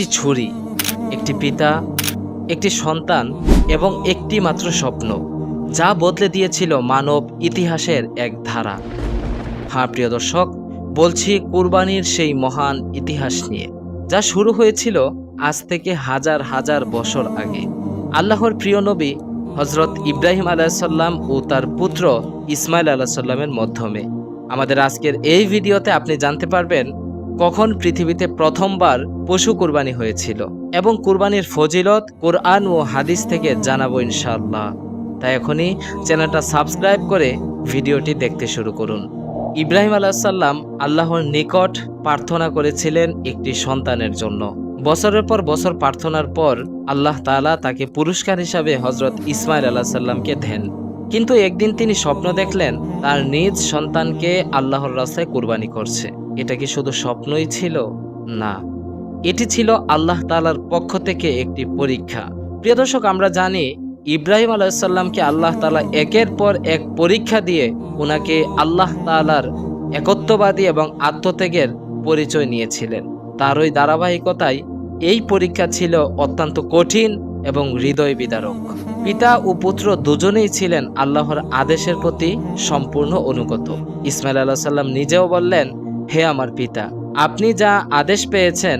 একটি ছুরি, একটি পিতা, একটি সন্তান এবং একটি মাত্র স্বপ্ন, যা বদলে দিয়েছিল মানব ইতিহাসের এক ধারা। হ্যাঁ প্রিয় দর্শক, বলছি কুরবানির সেই মহান ইতিহাস নিয়ে, যা শুরু হয়েছিল আজ থেকে হাজার হাজার বছর আগে। আল্লাহর প্রিয় নবী হজরত ইব্রাহিম আলাহিসাল্লাম ও তার পুত্র ইসমাইল আলাহিসাল্লামের মাধ্যমে। আমাদের আজকের এই ভিডিওতে আপনি জানতে পারবেন কখন পৃথিবীতে প্রথমবার পশু কুরবানি হয়েছিল এবং কুরবানির ফজিলত কোরআন ও হাদিস থেকে জানাব ইনশাআল্লাহ। তাই এখনই চ্যানেলটা সাবস্ক্রাইব করে ভিডিওটি দেখতে শুরু করুন। ইব্রাহিম আলাহিসাল্লাম আল্লাহর নিকট প্রার্থনা করেছিলেন একটি সন্তানের জন্য। বছরের পর বছর প্রার্থনার পর আল্লাহ তাআলা তাকে পুরস্কার হিসাবে হজরত ইসমাইল আল্লাহ সাল্লামকে দেন। কিন্তু একদিন তিনি স্বপ্ন দেখলেন, তার নিজ সন্তানকে আল্লাহর রাস্তায় কুরবানি করছে। এটা কি শুধু স্বপ্নই ছিল? না। এটি ছিল আল্লাহ তালার পক্ষ থেকে একটি পরীক্ষা। প্রিয় দর্শক, আমরা জানি ইব্রাহিম আলাইসাল্লামকে আল্লাহ তালা একের পর এক পরীক্ষা দিয়ে ওনাকে আল্লাহ তাআলার একত্ববাদী এবং আত্মত্যাগের পরিচয় নিয়েছিলেন। তার ওই ধারাবাহিকতায় এই পরীক্ষা ছিল অত্যন্ত কঠিন এবং হৃদয় বিদারক। পিতা ও পুত্র দুজনেই ছিলেন আল্লাহর আদেশের প্রতি সম্পূর্ণ অনুগত। ইসমাইল আল্লাহ সাল্লাম নিজেও বললেন, হে আমার পিতা, আপনি যা আদেশ পেয়েছেন,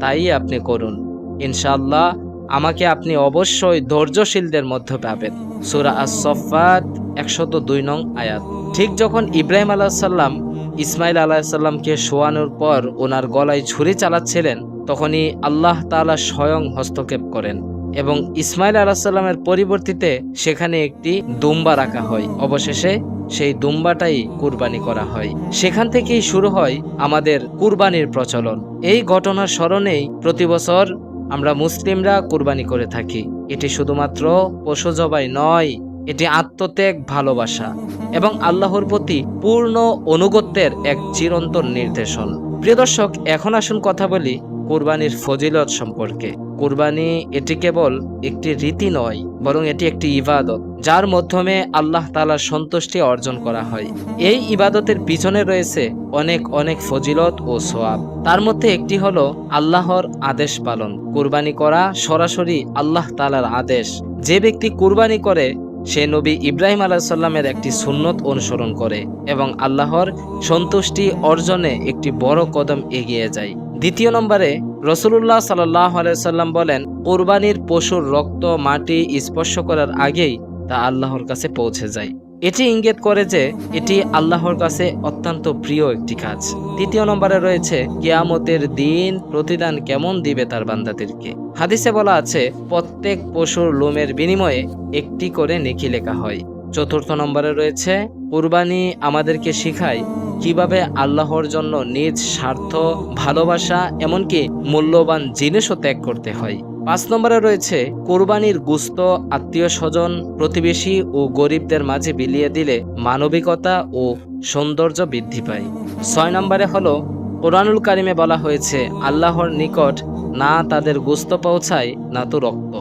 তাই আপনি করুন। ইনশাল্লাহ আমাকে আপনি অবশ্যই ধৈর্যশীলদের মধ্যে পাবেন। সুরা আস সফাত একশত দুই নং আয়াত। ঠিক যখন ইব্রাহিম আলাহ সাল্লাম ইসমাইল আলাহ সাল্লামকে শোয়ানোর পর ওনার গলায় ছুরি চালাচ্ছিলেন, তখনই আল্লাহ তাআলা স্বয়ং হস্তক্ষেপ করেন। এবং ইসমাইল আলাহ সাল্লামের পরিবর্তিতে সেখানে একটি দুম্বা রাখা হয়। অবশেষে সেই দুম্বাটাই কুরবানি করা হয়। সেখান থেকেই শুরু হয় আমাদের কুরবানির প্রচলন। এই ঘটনার স্মরণেই প্রতি বছর আমরা মুসলিমরা কুরবানি করে থাকি। এটি শুধুমাত্র পশু জবাই নয়, এটি আত্মত্যাগ, ভালোবাসা এবং আল্লাহর প্রতি পূর্ণ অনুগত্যের এক চিরন্তন নির্দেশন। প্রিয় দর্শক, এখন আসুন কথা বলি কুরবানির ফজিলত সম্পর্কে। কুরবানি এটি কেবল একটি রীতি নয়, বরং এটি একটি ইবাদত, যার মাধ্যমে আল্লাহ তালার সন্তুষ্টি অর্জন করা হয়। এই ইবাদতের পিছনে রয়েছে অনেক অনেক ফজিলত ও সোয়াব তার মধ্যে একটি হলো আল্লাহর আদেশ পালন, কুরবানি করা সরাসরি আল্লাহ তালার আদেশ। যে ব্যক্তি কুরবানি করে, সে নবী ইব্রাহিম আলাহিসাল্লামের একটি সুন্নত অনুসরণ করে এবং আল্লাহর সন্তুষ্টি অর্জনে একটি বড় কদম এগিয়ে যায়। দ্বিতীয় নম্বরে রসুল্লাহ সাল্লাহ আলাইসাল্লাম বলেন, কোরবানির পশুর রক্ত, মাটি স্পর্শ করার আগেই তা আল্লাহর কাছে পৌঁছে যায়। এটি ইঙ্গিত করে যে এটি আল্লাহর কাছে অত্যন্ত প্রিয় একটি কাজ। তৃতীয় নম্বরে রয়েছে, কিয়ামতের দিন প্রতিদান কেমন দিবে তার বান্দাদেরকে? হাদিসে বলা আছে, প্রত্যেক পশুর লোমের বিনিময়ে একটি করে নেকি লেখা হয়। চতুর্থ নম্বরে রয়েছে, কুরবানি আমাদেরকে শিখায় কীভাবে আল্লাহর জন্য নিজ স্বার্থ, ভালোবাসা, এমনকি মূল্যবান জিনিসও ত্যাগ করতে হয়। পাঁচ নম্বরে রয়েছে, কোরবানির গুস্ত আত্মীয় স্বজন, প্রতিবেশী ও গরিবদের মাঝে বিলিয়ে দিলে মানবিকতা ও সৌন্দর্য বৃদ্ধি পায়। ছয় নম্বরে হলো, কোরআনুল কারিমে বলা হয়েছে, আল্লাহর নিকট না তাদের গুস্ত পৌঁছায়, না তো রক্ত,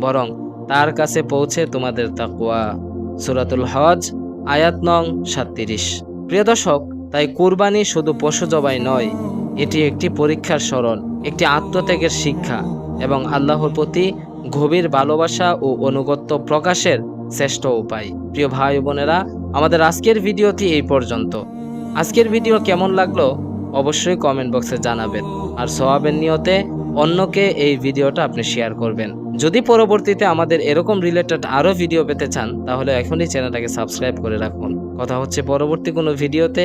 বরং তার কাছে পৌঁছে তোমাদের তাকুয়া সুরাতুল হজ, আয়াত নং সাতত্রিশ। প্রিয় দর্শক তাই কুরবানি শুধু পশু জবাই নয়, এটি একটি পরীক্ষার স্মরণ, একটি আত্মত্যাগের শিক্ষা এবং আল্লাহর প্রতি গভীর ভালোবাসা ও অনুগত্য প্রকাশের শ্রেষ্ঠ উপায়। প্রিয় ভাই বোনেরা, আমাদের আজকের ভিডিওটি এই পর্যন্ত। আজকের ভিডিও কেমন লাগল অবশ্যই কমেন্ট বক্সে জানাবেন আর সোয়াবের নিয়তে অন্যকে এই ভিডিওটা আপনি শেয়ার করবেন। যদি পরবর্তীতে আমাদের এরকম রিলেটেড আরও ভিডিও পেতে চান, তাহলে এখনই চ্যানেলটাকে সাবস্ক্রাইব করে রাখুন। কথা হচ্ছে পরবর্তী কোনো ভিডিওতে